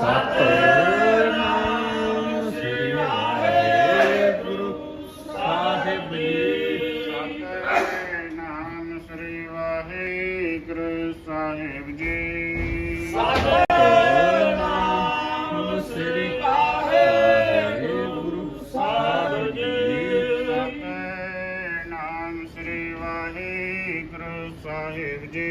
Satnam Sri Waheguru Sahib ji Sri Waheguru Sahib ji Sri Waheguru Sahib ji Satnam Sri Waheguru Sahib ji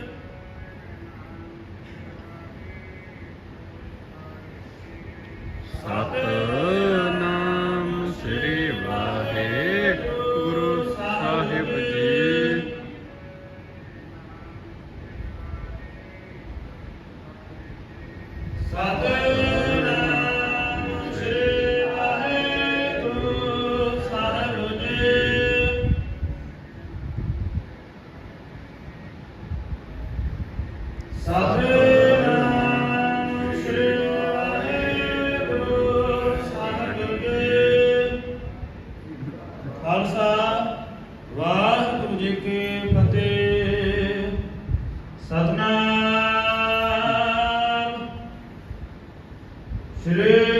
Amém. Sri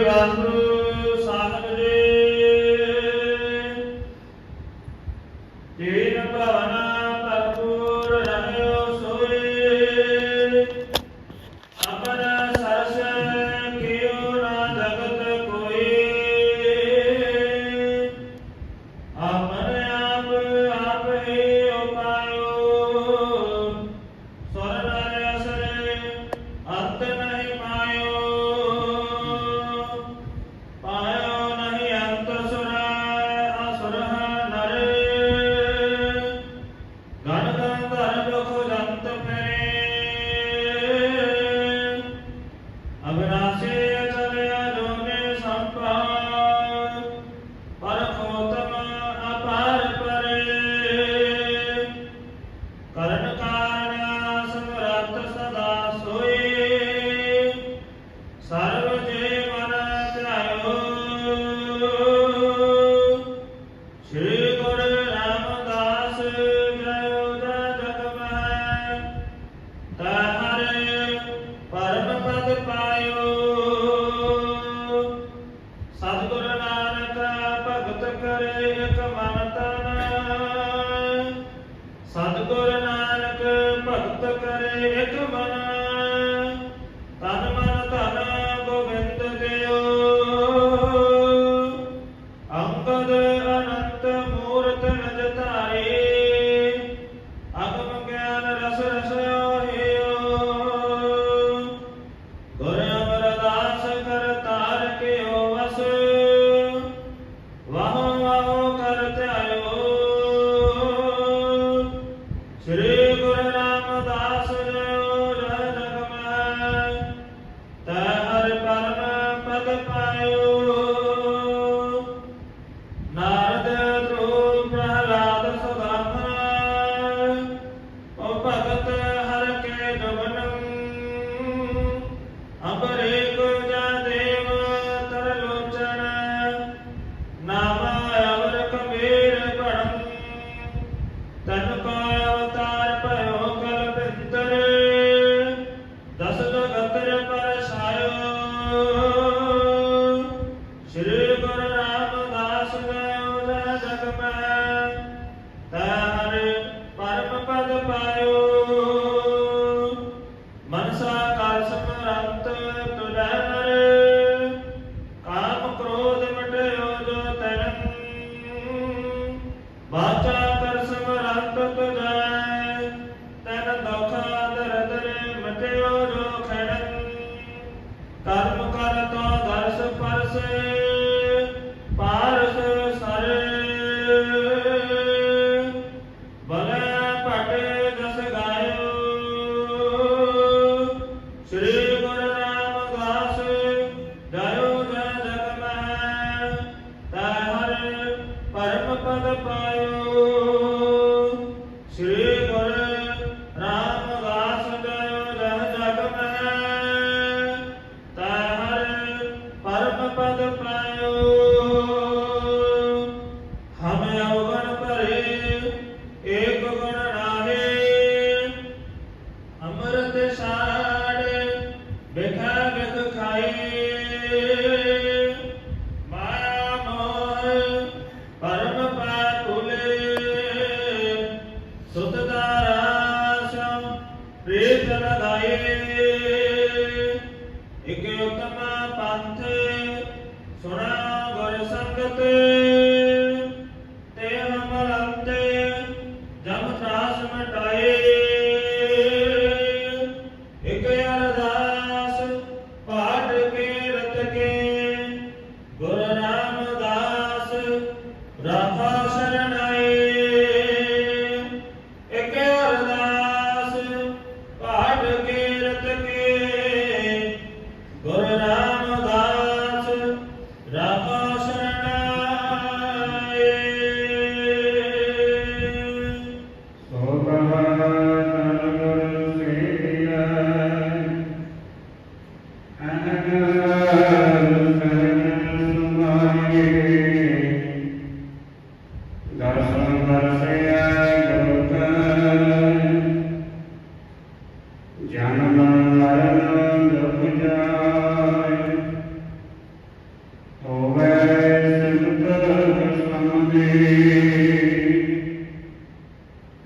Sarah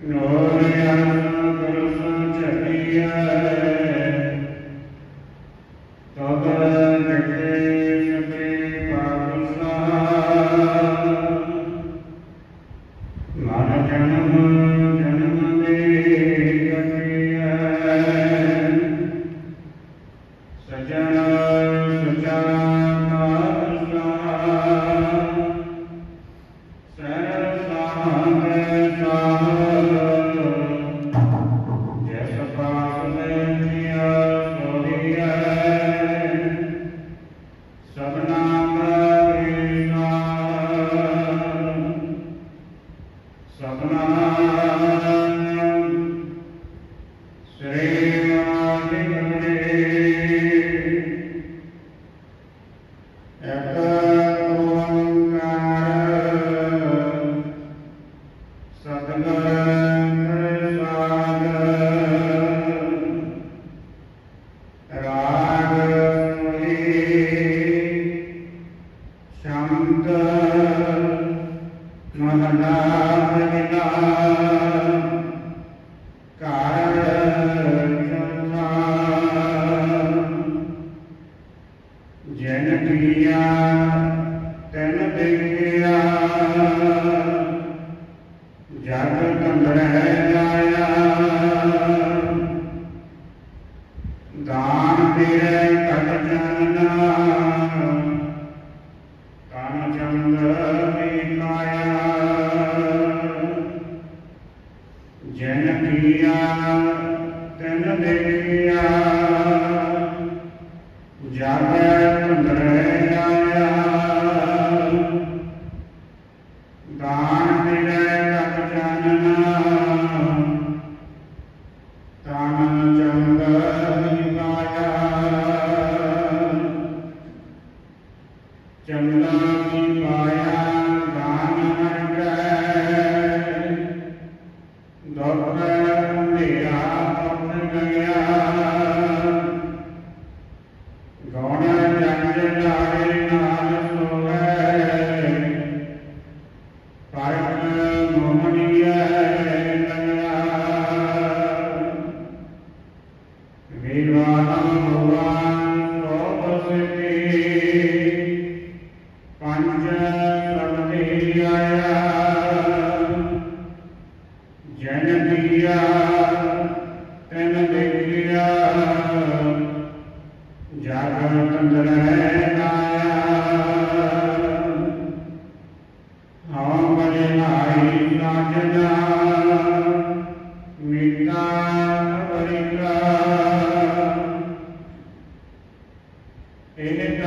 Gloria Amen. Bhagavan Ropa In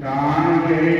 Dante.